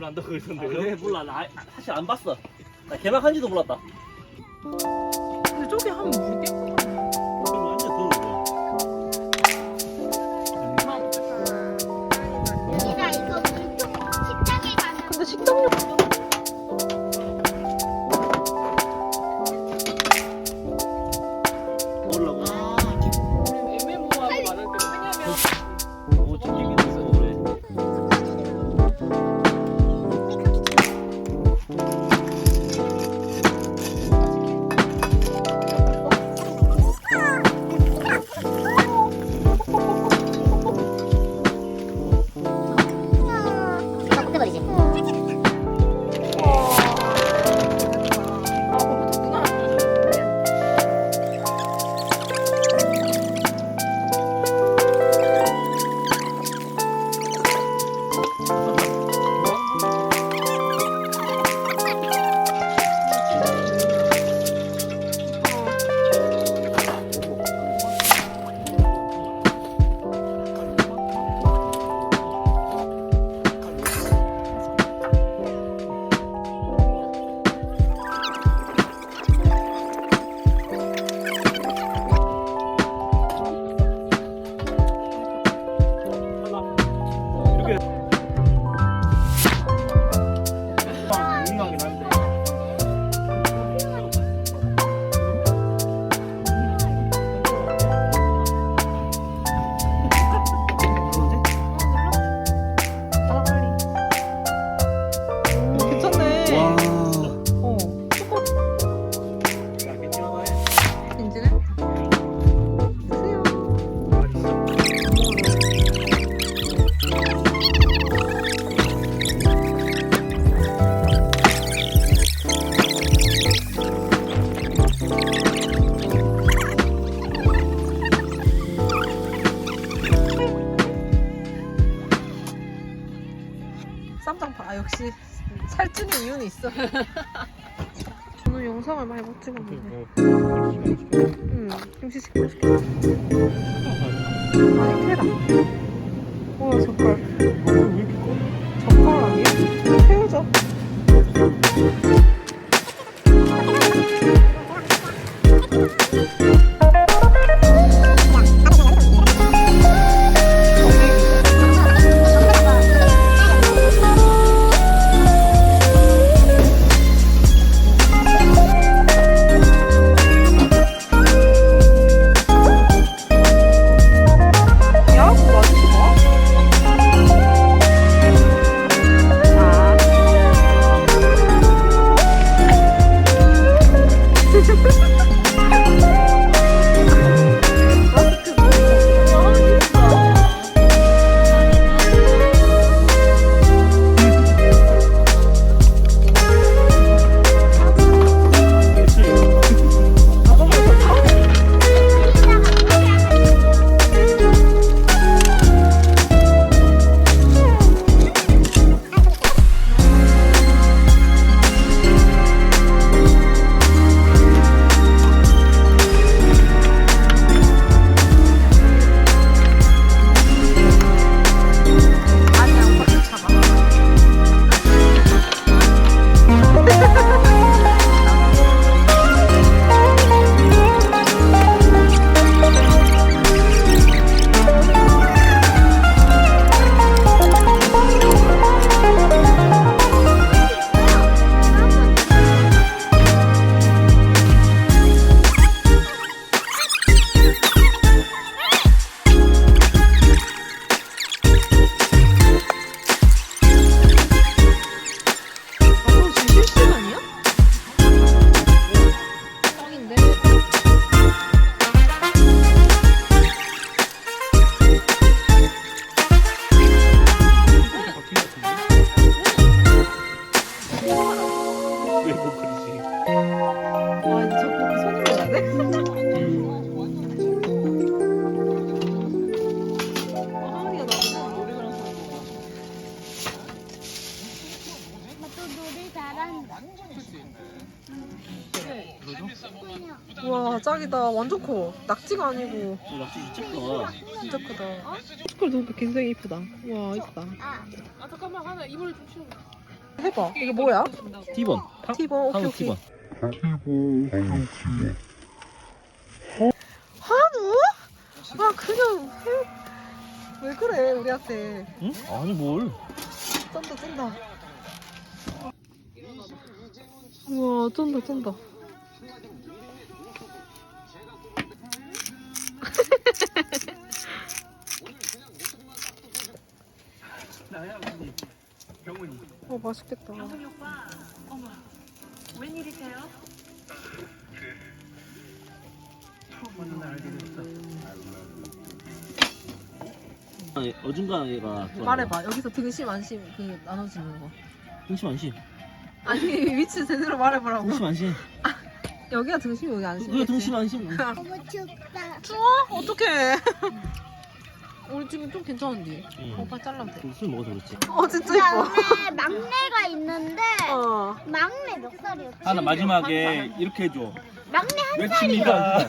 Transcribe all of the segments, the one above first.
개막을 한다고 그러던데. 아, 그래? 몰라. 나 사실 안 봤어. 나 개막한지도 몰랐다. 근데 저기 하면 물이 그럼 완전 더러워. 그러니까 이거 식당에 가면 근데 식당료 영상을 많이 못 찍었는데. 어. 응, 김치찌개 맛있겠다. 많이 캐다. 우와, 젓갈. 낙지다. 완전 커. 낙지가 아니고. 낚시 진짜 커. 진짜 크다. 어? 스쿨도 굉장히 이쁘다. 와 이쁘다. 아, 아 잠깐만 하나 이불 좀 치워. 해봐. 이게 뭐야? 티본. 티본. 오케이 오케이. 티본. 한우? 아 그냥 해. 왜 그래 우리한테. 응? 아니 뭘? 쩐다 쩐다. 우와 쩐다 쩐다. 맛있겠다. 처음 만난 날 알게 됐어. 아니, 어중간한 애가 말해봐 여기서 등심 안심 그 나눠지는 거. 등심 안심. 아니 위치 제대로 말해보라고. 등심 안심. 여기가 등심 여기 안심. 그게 등심 안심. 너무 춥다. 추워? 어떡해. 우리 지금 좀 괜찮은데. 응. 오빠 잘라도 돼. 술 먹어서 그렇지. 어 진짜 이뻐. 그다음에 막내가 있는데 어. 막내 몇 살이었지? 하나 마지막에 이렇게 해줘. 막내 한 외칩니다.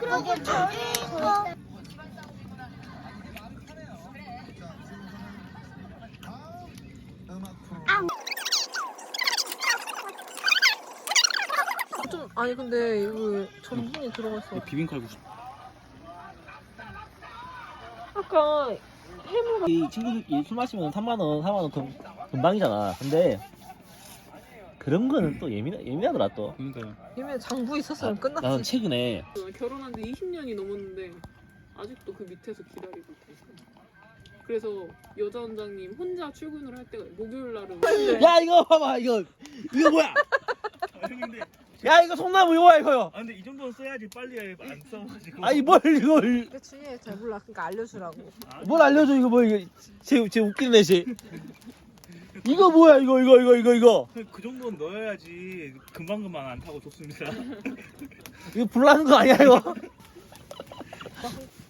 그러고 저희 거 좀 아니 근데 이거 전분이 들어가 있어. 비빔칼국수. 아까 해물 이 친구들끼리 술 마시면 3만 원, 4만 원 금, 금방이잖아. 근데 그런 거는 또 예민 예민하더라 또. 그러니까요. 이면 장부 있었으면 끝났지. 나는 최근에 결혼한 지 20년이 넘었는데 아직도 그 밑에서 기다리고 있어. 그래서 여자 원장님 혼자 출근을 할 때가 목요일 날은 야 이거 봐봐 이거 이거 뭐야? 아. 야 이거 송나무 요야 이거요. 아 근데 이 정도는 써야지 빨리 안 써가지고. 아니 뭘 이걸 그치 잘 몰라. 그러니까 알려주라고. 뭘 알려줘 이거 뭐 이거 제, 제 웃기는 애지. 이거 뭐야 이거 이거 이거 이거 이거 그 정도는 넣어야지 금방 금방 안 타고 좋습니다. 이거 불나는 거 아니야 이거?